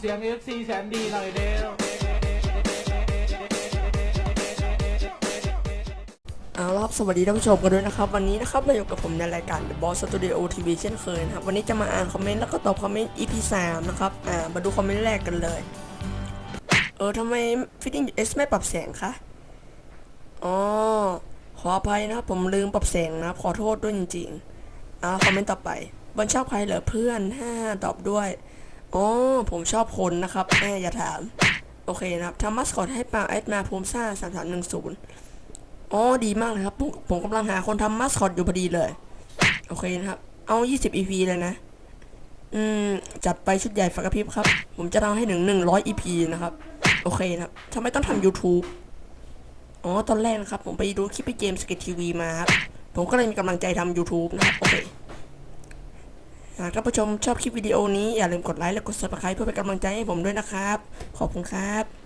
เสียง FC แสนดีหน่อยเร็วเอาละครับสวัสดีท่านผู้ชมกันด้วยนะครับ วันนี้นะครับมาอยู่กับผมในรายการ The Boss Studio TV เช่นเคยนะครับ วันนี้จะมาอ่านคอมเมนต์แล้วก็ตอบคอมเมนต์ EP 3นะครับอ่ามาดูคอมเมนต์แรกกันเลย เออทำไม Fitting S ไม่ปรับแสงคะอ๋อขออภัยนะครับผมลืมปรับแสงนะครับ ขอโทษด้วยจริงๆอ่าคอมเมนต์ต่อไปบอลชอบใครเหรอเพื่อนห้าตอบด้วย อ๋อผมชอบคนนะครับแม่อย่าถาม โอเคนะครับทำมัสคอตให้ปาแอดมาภูมซ่าสามสามหนึ่งศูนย์อ๋อดีมากเลยครับผมผมกำลังหาคนทำมัสคอตอยู่พอดีเลย โอเคนะครับ เอา20 EP เลยนะ อืม จัดไปชุดใหญ่ฝากระพริบครับ ผมจะทำให้ถึง100 EP นะครับ โอเคนะครับทำไมต้องทำ YouTube อ๋อ ตอนแรกนะครับ ผมไปดูคลิปพี่เจมส์สเก็ตทีวีมาครับ ผมก็เลยมีกำลังใจทำ YouTube นะครับ โอเค หากท่านผู้ชมชอบคลิปวิดีโอนี้อย่าลืมกดไลค์และกด subscribe เพื่อเป็นกำลังใจให้ผมด้วยนะครับ ขอบคุณครับ